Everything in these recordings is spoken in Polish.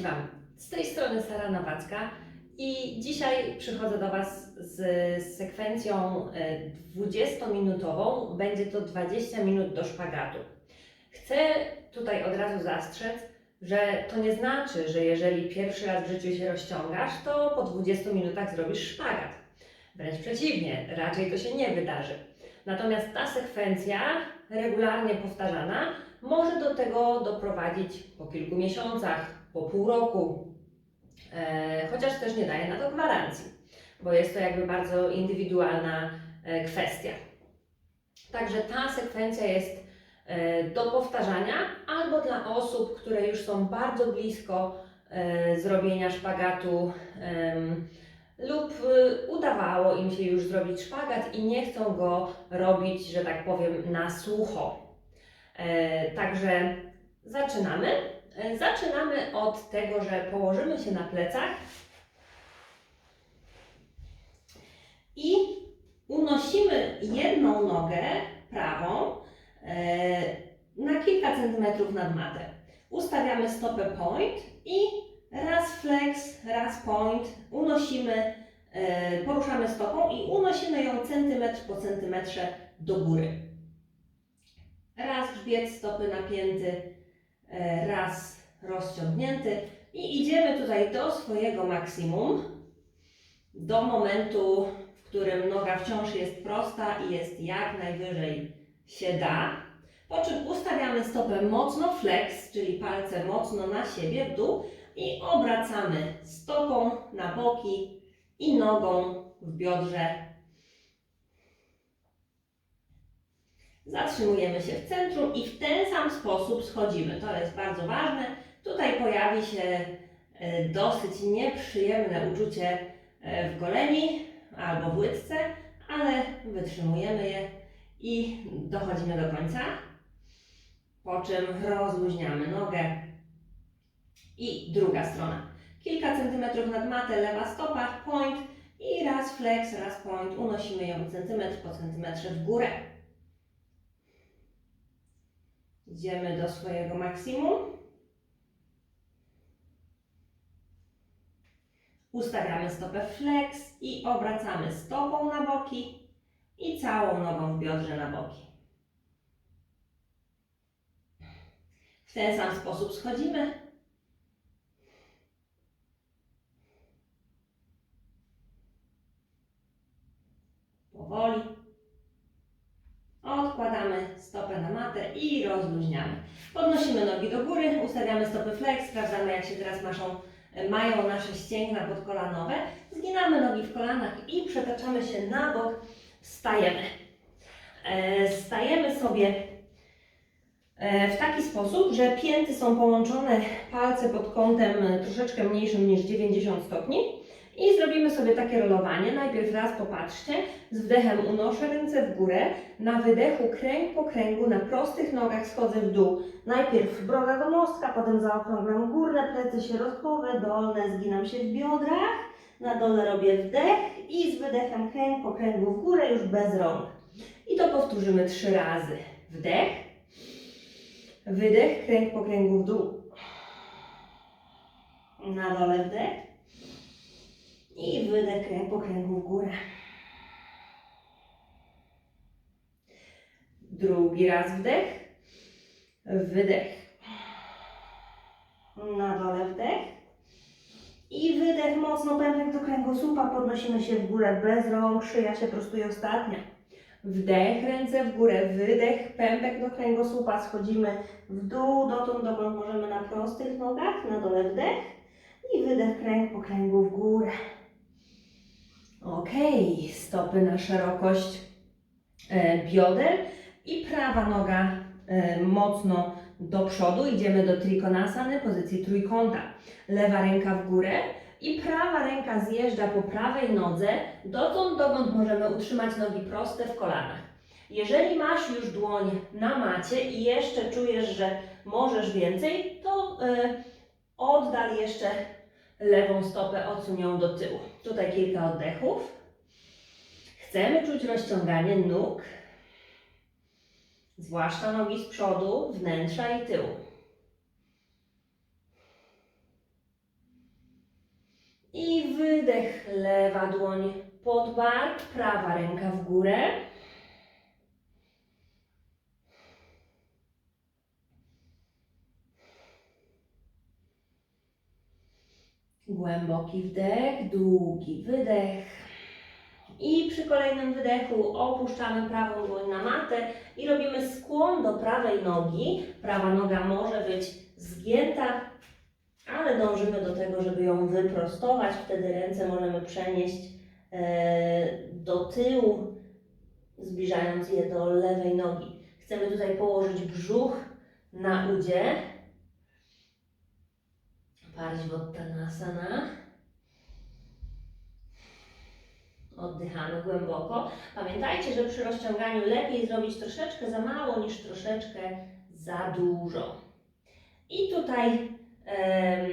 Wam! Z tej strony Sara Nowacka i dzisiaj przychodzę do Was z sekwencją e, 20-minutową. Będzie to 20 minut do szpagatu. Chcę tutaj od razu zastrzec, że to nie znaczy, że jeżeli pierwszy raz w życiu się rozciągasz, to po 20 minutach zrobisz szpagat. Wręcz przeciwnie, raczej to się nie wydarzy. Natomiast ta sekwencja, regularnie powtarzana, może do tego doprowadzić po kilku miesiącach, po pół roku, e, chociaż też nie daje na to gwarancji, bo jest to jakby bardzo indywidualna e, kwestia. Także ta sekwencja jest e, do powtarzania albo dla osób, które już są bardzo blisko zrobienia szpagatu lub udawało im się już zrobić szpagat i nie chcą go robić, że tak powiem, na sucho. Także zaczynamy. E, Zaczynamy od tego, że położymy się na plecach i unosimy jedną nogę prawą e, na kilka centymetrów nad matę. Ustawiamy stopę point i raz flex, raz point unosimy, e, poruszamy stopą i unosimy ją centymetr po centymetrze do góry. Raz grzbiet stopy napięty, raz rozciągnięty i idziemy tutaj do swojego maksimum, do momentu, w którym noga wciąż jest prosta i jest jak najwyżej się da. Po czym ustawiamy stopę mocno flex, czyli palce mocno na siebie w dół i obracamy stopą na boki i nogą w biodrze Zatrzymujemy się w centrum i w ten sam sposób schodzimy. To jest bardzo ważne. Tutaj pojawi się e, dosyć nieprzyjemne uczucie e, w goleni albo w łydce, ale wytrzymujemy je i dochodzimy do końca. Po czym rozluźniamy nogę i druga strona. Kilka centymetrów nad matę, lewa stopa, point i raz flex, raz point. Unosimy ją centymetr po centymetrze w górę. Idziemy do swojego maksimum. Ustawiamy stopę flex i obracamy stopą na boki i całą nogą w biodrze na boki. W ten sam sposób schodzimy. Powoli. Odkładamy stopę na matę i rozluźniamy. Podnosimy nogi do góry, ustawiamy stopy flex, sprawdzamy jak się teraz maszą, mają nasze ścięgna podkolanowe. Zginamy nogi w kolanach i przetaczamy się na bok, stajemy. E, Stajemy sobie e, w taki sposób, że pięty są połączone, palce pod kątem e, troszeczkę mniejszym niż 90 stopni. I zrobimy sobie takie rolowanie. Najpierw raz popatrzcie, z wdechem unoszę ręce w górę, na wydechu kręg po kręgu, na prostych nogach schodzę w dół. Najpierw broda do mostka, potem zaokrąglam górne plecy sierostkowe, dolne zginam się w biodrach, na dole robię wdech i z wydechem kręg po kręgu w górę już bez rąk. I to powtórzymy trzy razy. Wdech, wydech, kręg po kręgu w dół. Na dole wdech. I wydech kręg po kręgu w górę. Drugi raz wdech. Wydech. Na dole wdech. I wydech mocno pępek do kręgosłupa. Podnosimy się w górę bez rąk. Szyja się prostuje ostatnia. Wdech, ręce w górę, wydech, pępek do kręgosłupa, schodzimy w dół, dotąd dokąd możemy na prostych nogach, na dole wdech i wydech, kręg po kręgu w górę. Ok, stopy na szerokość e, bioder i prawa noga e, mocno do przodu. Idziemy do trikonasany, pozycji trójkąta. Lewa ręka w górę i prawa ręka zjeżdża po prawej nodze, dotąd dokąd możemy utrzymać nogi proste w kolanach. Jeżeli masz już dłoń na macie i jeszcze czujesz, że możesz więcej, to e, oddal jeszcze lewą stopę odsuń ją do tyłu. Tutaj kilka oddechów. Chcemy czuć rozciąganie nóg, zwłaszcza nogi z przodu, wnętrza i tyłu. I wydech, lewa dłoń pod bark, prawa ręka w górę. Głęboki wdech, długi wydech. I przy kolejnym wydechu opuszczamy prawą dłoń na matę i robimy skłon do prawej nogi. Prawa noga może być zgięta, ale dążymy do tego, żeby ją wyprostować. Wtedy ręce możemy przenieść e, do tyłu, zbliżając je do lewej nogi. Chcemy tutaj położyć brzuch na udzie. Parsvottanasana. Oddychamy głęboko. Pamiętajcie, że przy rozciąganiu lepiej zrobić troszeczkę za mało niż troszeczkę za dużo. I tutaj em,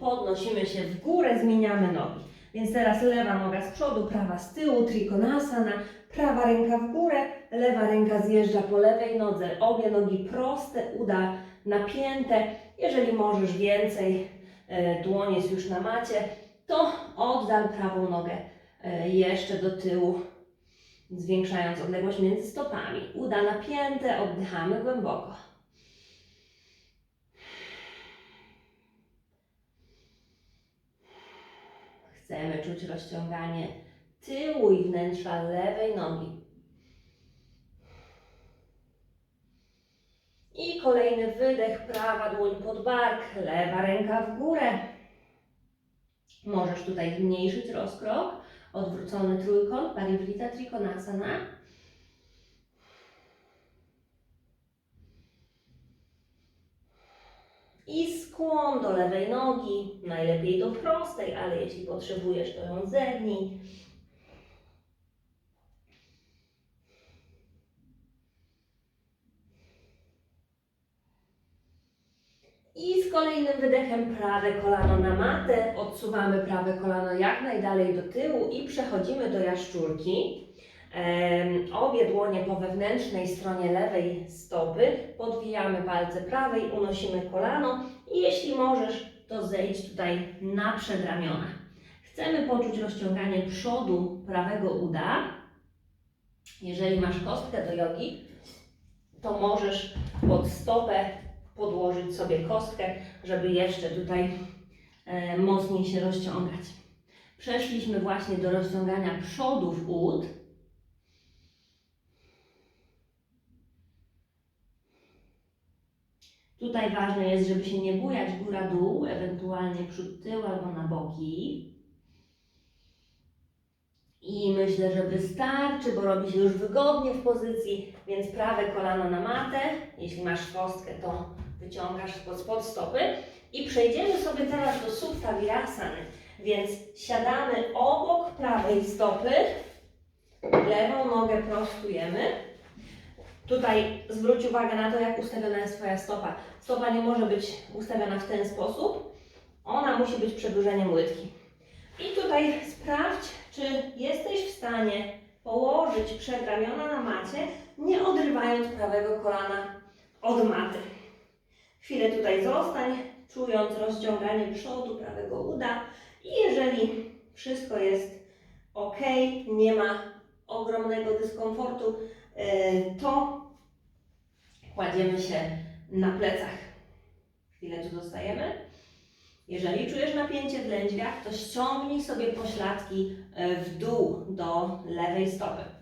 podnosimy się w górę, zmieniamy nogi. Więc teraz lewa noga z przodu, prawa z tyłu, trikonasana, prawa ręka w górę, lewa ręka zjeżdża po lewej nodze, obie nogi proste, uda napięte. Jeżeli możesz więcej, dłoń jest już na macie, to oddal prawą nogę e, jeszcze do tyłu, zwiększając odległość między stopami. Uda napięte, oddychamy głęboko. Chcemy czuć rozciąganie tyłu i wnętrza lewej nogi. I kolejny wydech, prawa dłoń pod bark, lewa ręka w górę. Możesz tutaj zmniejszyć rozkrok, odwrócony trójkąt, Parivrita Trikonasana. I skłon do lewej nogi, najlepiej do prostej, ale jeśli potrzebujesz, to ją zegnij. I z kolejnym wydechem prawe kolano na matę, odsuwamy prawe kolano jak najdalej do tyłu i przechodzimy do jaszczurki. Obie dłonie po wewnętrznej stronie lewej stopy, podwijamy palce prawej, unosimy kolano i jeśli możesz, to zejdź tutaj na przedramiona. Chcemy poczuć rozciąganie przodu prawego uda. Jeżeli masz kostkę do jogi, to możesz pod stopę podłożyć sobie kostkę, żeby jeszcze tutaj e, mocniej się rozciągać. Przeszliśmy właśnie do rozciągania przodów ud. Tutaj ważne jest, żeby się nie bujać góra-dół, ewentualnie przód-tył albo na boki. I myślę, że wystarczy, bo robi się już wygodnie w pozycji, więc prawe kolano na matę. Jeśli masz kostkę, to wyciągasz spod, stopy. I przejdziemy sobie teraz do Supta Virasany. Więc siadamy obok prawej stopy, lewą nogę prostujemy. Tutaj zwróć uwagę na to, jak ustawiona jest Twoja stopa. Stopa nie może być ustawiona w ten sposób. Ona musi być przedłużeniem łydki. I tutaj sprawdź, czy jesteś w stanie położyć przedramiona na macie, nie odrywając prawego kolana od maty. Chwilę tutaj zostań, czując rozciąganie przodu prawego uda i jeżeli wszystko jest ok, nie ma ogromnego dyskomfortu, yy, to kładziemy się na plecach. Chwilę tu zostajemy. Jeżeli czujesz napięcie w lędźwiach, to ściągnij sobie pośladki e, w dół do lewej stopy.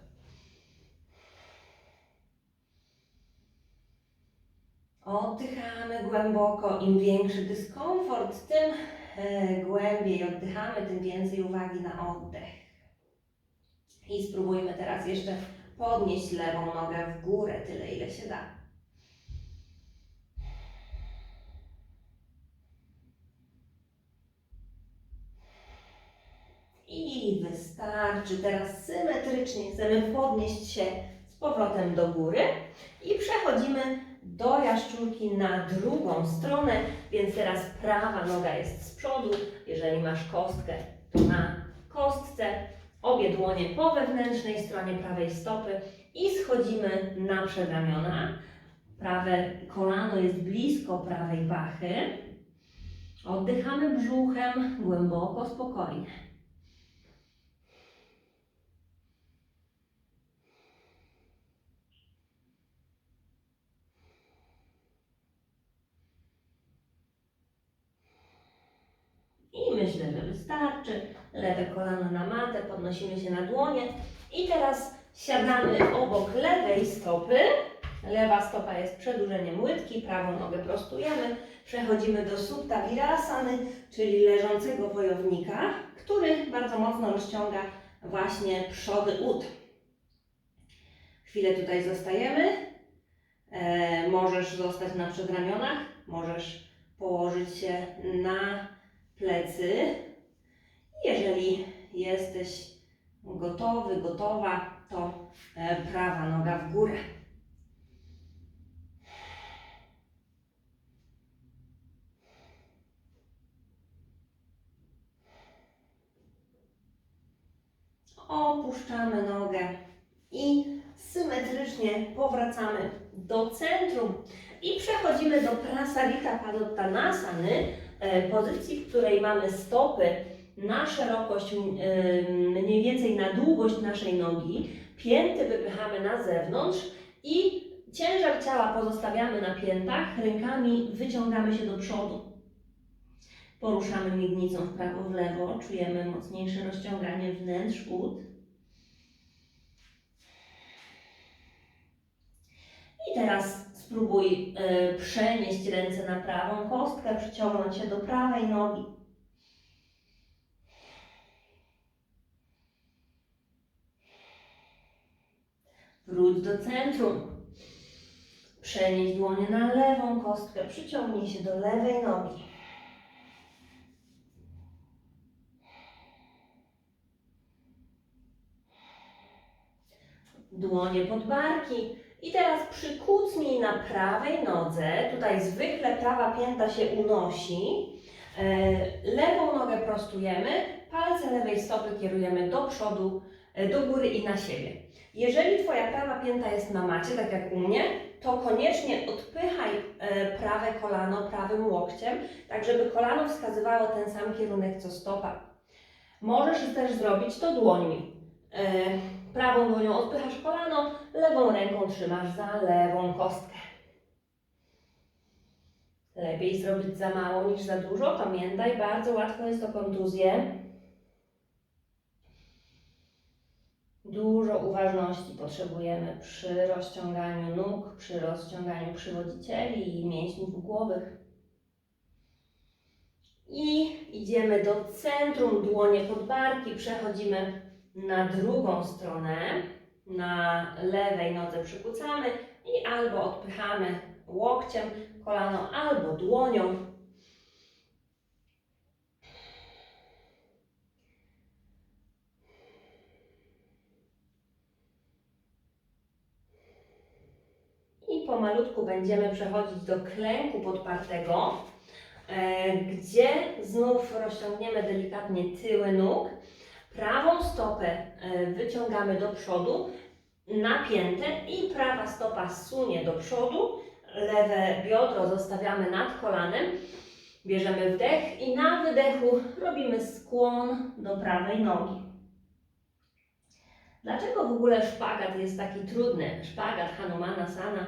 Oddychamy głęboko. Im większy dyskomfort, tym e, głębiej oddychamy, tym więcej uwagi na oddech. I spróbujmy teraz jeszcze podnieść lewą nogę w górę, tyle ile się da. I wystarczy. Teraz symetrycznie chcemy podnieść się z powrotem do góry i przechodzimy do jaszczurki na drugą stronę, więc teraz prawa noga jest z przodu. Jeżeli masz kostkę, to na kostce. Obie dłonie po wewnętrznej stronie prawej stopy i schodzimy na przedramiona. Prawe kolano jest blisko prawej pachy. Oddychamy brzuchem głęboko, spokojnie. I myślę, że wystarczy. Lewe kolano na matę, podnosimy się na dłonie. I teraz siadamy obok lewej stopy. Lewa stopa jest przedłużeniem łydki, prawą nogę prostujemy. Przechodzimy do Supta Virasany, czyli leżącego wojownika, który bardzo mocno rozciąga właśnie przody ud. Chwilę tutaj zostajemy. E, możesz zostać na przedramionach, możesz położyć się na plecy. Jeżeli jesteś gotowy, gotowa, to e, prawa noga w górę. Opuszczamy nogę i symetrycznie powracamy do centrum i przechodzimy do Prasarita Padottanasany, e, pozycji, w której mamy stopy na szerokość, mniej więcej na długość naszej nogi, pięty wypychamy na zewnątrz i ciężar ciała pozostawiamy na piętach, rękami wyciągamy się do przodu. Poruszamy miednicą w prawo, w lewo, czujemy mocniejsze rozciąganie wnętrz ud. I teraz spróbuj y, przenieść ręce na prawą kostkę, przyciągnąć się do prawej nogi. Wróć do centrum. Przenieś dłonie na lewą kostkę, przyciągnij się do lewej nogi. Dłonie pod barki. I teraz przykucnij na prawej nodze. Tutaj zwykle prawa pięta się unosi. E, Lewą nogę prostujemy, palce lewej stopy kierujemy do przodu, e, do góry i na siebie. Jeżeli Twoja prawa pięta jest na macie, tak jak u mnie, to koniecznie odpychaj e, prawe kolano prawym łokciem, tak żeby kolano wskazywało ten sam kierunek co stopa. Możesz też zrobić to dłońmi. E, Prawą dłonią odpychasz kolano, lewą ręką trzymasz za lewą kostkę. Lepiej zrobić za mało niż za dużo. Pamiętaj, bardzo łatwo jest o kontuzję. Dużo uważności potrzebujemy przy rozciąganiu nóg, przy rozciąganiu przywodzicieli i mięśni głowych. I idziemy do centrum, dłonie pod barki, przechodzimy na drugą stronę, na lewej nodze przykucamy i albo odpychamy łokciem kolano, albo dłonią. I pomalutku będziemy przechodzić do klęku podpartego, e, gdzie znów rozciągniemy delikatnie tyły nóg. Prawą stopę e, wyciągamy do przodu, napięte i prawa stopa sunie do przodu. Lewe biodro zostawiamy nad kolanem. Bierzemy wdech i na wydechu robimy skłon do prawej nogi. Dlaczego w ogóle szpagat jest taki trudny? Szpagat Hanumana Sana.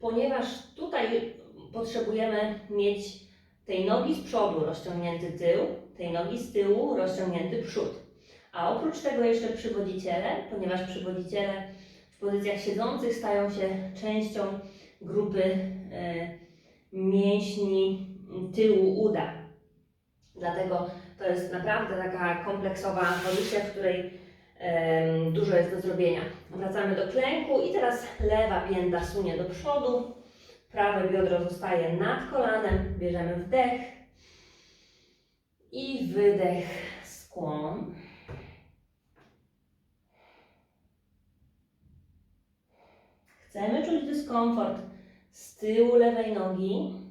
Ponieważ tutaj potrzebujemy mieć tej nogi z przodu rozciągnięty tył, tej nogi z tyłu rozciągnięty przód. A oprócz tego jeszcze przywodziciele, ponieważ przywodziciele w pozycjach siedzących stają się częścią grupy e, mięśni tyłu uda. Dlatego to jest naprawdę taka kompleksowa pozycja, w której dużo jest do zrobienia. Wracamy do klęku i teraz lewa pięta sunie do przodu, prawe biodro zostaje nad kolanem, bierzemy wdech i wydech, skłon. Chcemy czuć dyskomfort z tyłu lewej nogi.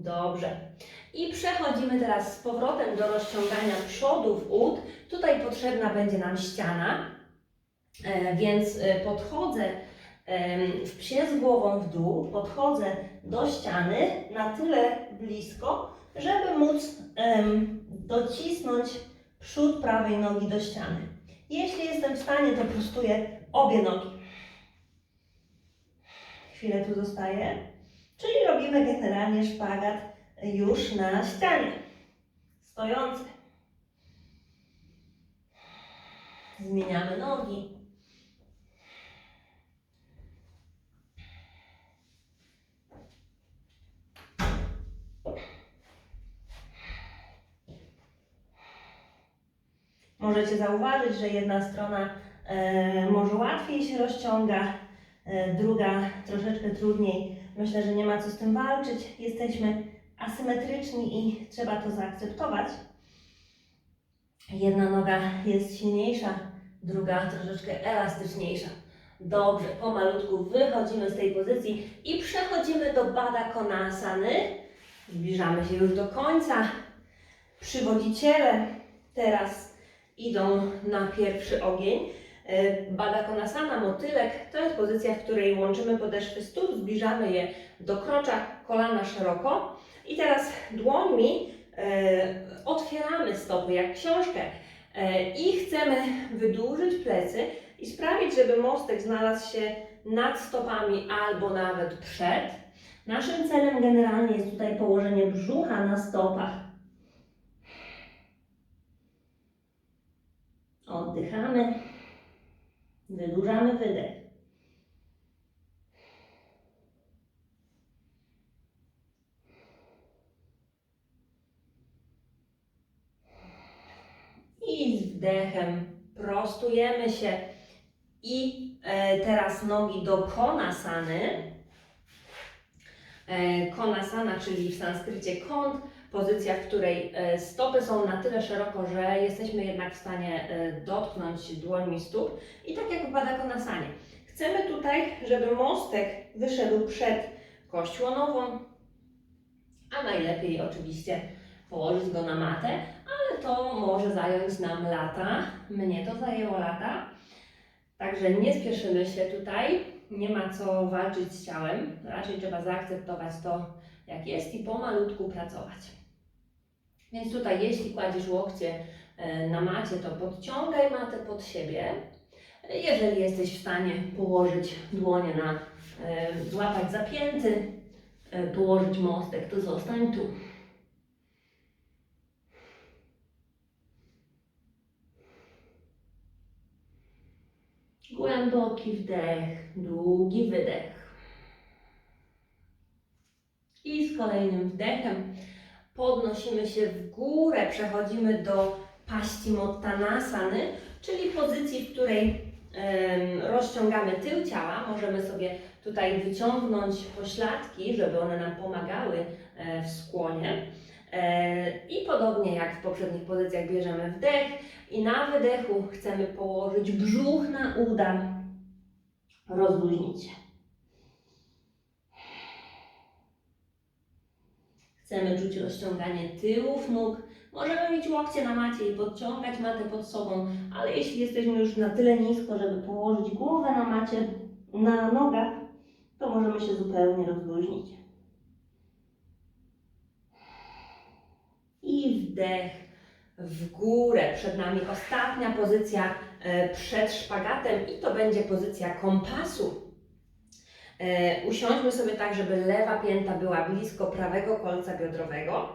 Dobrze. I przechodzimy teraz z powrotem do rozciągania przodów ud. Tutaj potrzebna będzie nam ściana. E, Więc e, podchodzę w psie z głową w dół, podchodzę do ściany na tyle blisko, żeby móc docisnąć przód prawej nogi do ściany. Jeśli jestem w stanie, to prostuję obie nogi. Chwilę tu zostaję. Czyli robimy generalnie szpagat już na ścianie. Stojący. Zmieniamy nogi. Możecie zauważyć, że jedna strona e, może łatwiej się rozciąga, e, druga troszeczkę trudniej. Myślę, że nie ma co z tym walczyć. Jesteśmy asymetryczni i trzeba to zaakceptować. Jedna noga jest silniejsza, druga troszeczkę elastyczniejsza. Dobrze, pomalutku wychodzimy z tej pozycji i przechodzimy do Bada Konasany. Zbliżamy się już do końca. Przywodziciele teraz idą na pierwszy ogień. E, Bada Konasana, motylek, to jest pozycja, w której łączymy podeszwy stóp, zbliżamy je do krocza, kolana szeroko i teraz dłońmi e, otwieramy stopy jak książkę e, i chcemy wydłużyć plecy i sprawić, żeby mostek znalazł się nad stopami albo nawet przed. Naszym celem generalnie jest tutaj położenie brzucha na stopach. Oddychamy, wydłużamy wydech. I z wdechem prostujemy się i e, teraz nogi do konasany. E, konasana, czyli w sanskrycie kąt, pozycja, w której e, stopy są na tyle szeroko, że jesteśmy jednak w stanie e, dotknąć dłońmi stóp. I tak jak w Badakonasanie. Chcemy tutaj, żeby mostek wyszedł przed kość łonową, a najlepiej oczywiście położyć go na matę, ale to może zająć nam lata. Mnie to zajęło lata. Także nie spieszymy się tutaj, nie ma co walczyć z ciałem. Raczej trzeba zaakceptować to, jak jest i pomalutku pracować. Więc tutaj, jeśli kładziesz łokcie e, na macie, to podciągaj matę pod siebie. Jeżeli jesteś w stanie położyć dłonie na, e, złapać zapięty, e, położyć mostek, to zostań tu. Głęboki wdech, długi wydech. I z kolejnym wdechem podnosimy się w górę, przechodzimy do paści Mottanasany, czyli pozycji, w której rozciągamy tył ciała. Możemy sobie tutaj wyciągnąć pośladki, żeby one nam pomagały e, w skłonie. E, I podobnie jak w poprzednich pozycjach bierzemy wdech i na wydechu chcemy położyć brzuch na uda. Rozluźnić się. Chcemy czuć rozciąganie tyłów nóg. Możemy mieć łokcie na macie i podciągać matę pod sobą, ale jeśli jesteśmy już na tyle nisko, żeby położyć głowę na macie, na nogach, to możemy się zupełnie rozluźnić. I wdech w górę. Przed nami ostatnia pozycja e, przed szpagatem i to będzie pozycja kompasu. E, Usiądźmy sobie tak, żeby lewa pięta była blisko prawego kolca biodrowego.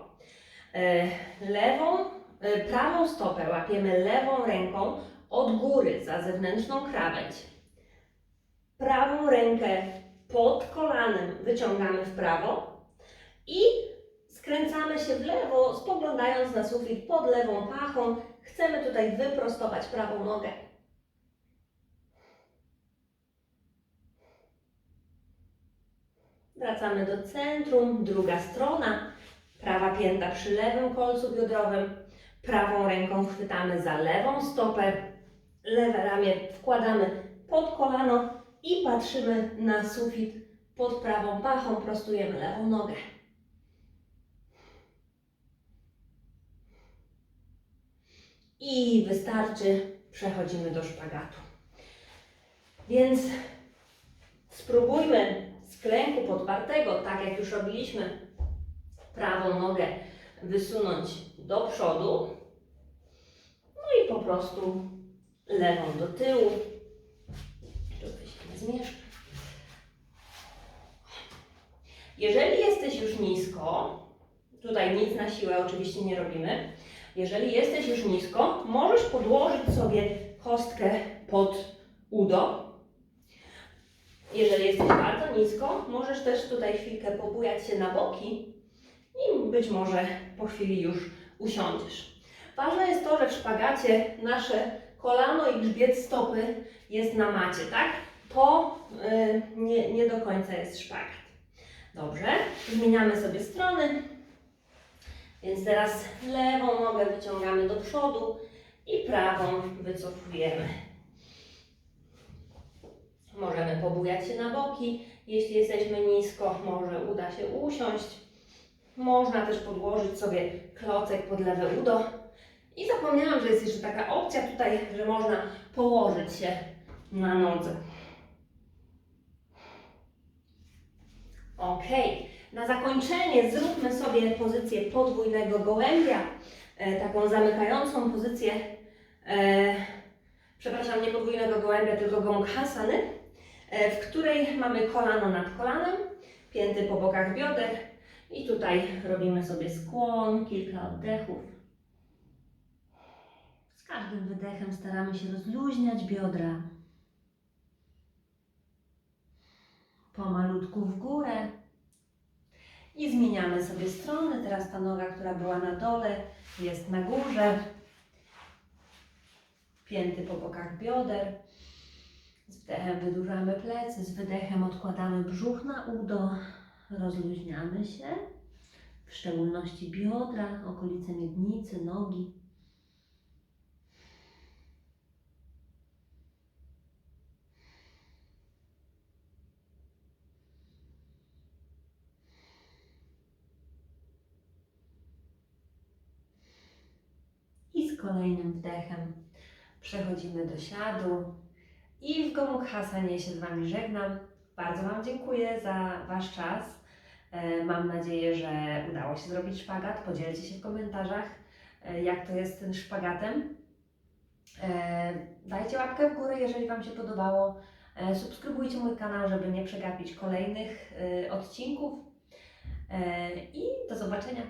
E, Lewą, e, prawą stopę łapiemy lewą ręką od góry za zewnętrzną krawędź. Prawą rękę pod kolanem wyciągamy w prawo i skręcamy się w lewo, spoglądając na sufit pod lewą pachą. Chcemy tutaj wyprostować prawą nogę. Wracamy do centrum, druga strona, prawa pięta przy lewym kolcu biodrowym, prawą ręką chwytamy za lewą stopę, lewe ramię wkładamy pod kolano i patrzymy na sufit pod prawą pachą, prostujemy lewą nogę. I wystarczy, przechodzimy do szpagatu. Więc spróbujmy klęku podpartego, tak jak już robiliśmy, prawą nogę wysunąć do przodu. No i po prostu lewą do tyłu. Tutaj się nie. Jeżeli jesteś już nisko, tutaj nic na siłę oczywiście nie robimy. Jeżeli jesteś już nisko, możesz podłożyć sobie kostkę pod udo. Jeżeli jesteś bardzo nisko, możesz też tutaj chwilkę pobujać się na boki i być może po chwili już usiądziesz. Ważne jest to, że w szpagacie nasze kolano i grzbiet stopy jest na macie, tak? To y, nie, nie do końca jest szpagat. Dobrze, zmieniamy sobie strony. Więc teraz lewą nogę wyciągamy do przodu i prawą wycofujemy. Możemy pobujać się na boki. Jeśli jesteśmy nisko, może uda się usiąść. Można też podłożyć sobie klocek pod lewe udo. I zapomniałam, że jest jeszcze taka opcja tutaj, że można położyć się na nodze. Ok, na zakończenie zróbmy sobie pozycję podwójnego gołębia, e, taką zamykającą pozycję, e, przepraszam, nie podwójnego gołębia, tylko gąkhasany, e, w której mamy kolano nad kolanem, pięty po bokach bioder i tutaj robimy sobie skłon, kilka oddechów. Z każdym wydechem staramy się rozluźniać biodra. Pomalutku w górę. I zmieniamy sobie strony. Teraz ta noga, która była na dole, jest na górze. Pięty po bokach bioder. Wdechem wydłużamy plecy, z wydechem odkładamy brzuch na udo. Rozluźniamy się. W szczególności biodra, okolice miednicy, nogi. I z kolejnym wdechem przechodzimy do siadu. I w Gomukhasanie się z Wami żegnam. Bardzo Wam dziękuję za Wasz czas. E, Mam nadzieję, że udało się zrobić szpagat. Podzielcie się w komentarzach, e, jak to jest z tym szpagatem. E, Dajcie łapkę w górę, jeżeli Wam się podobało. Subskrybujcie mój kanał, żeby nie przegapić kolejnych odcinków. I do zobaczenia.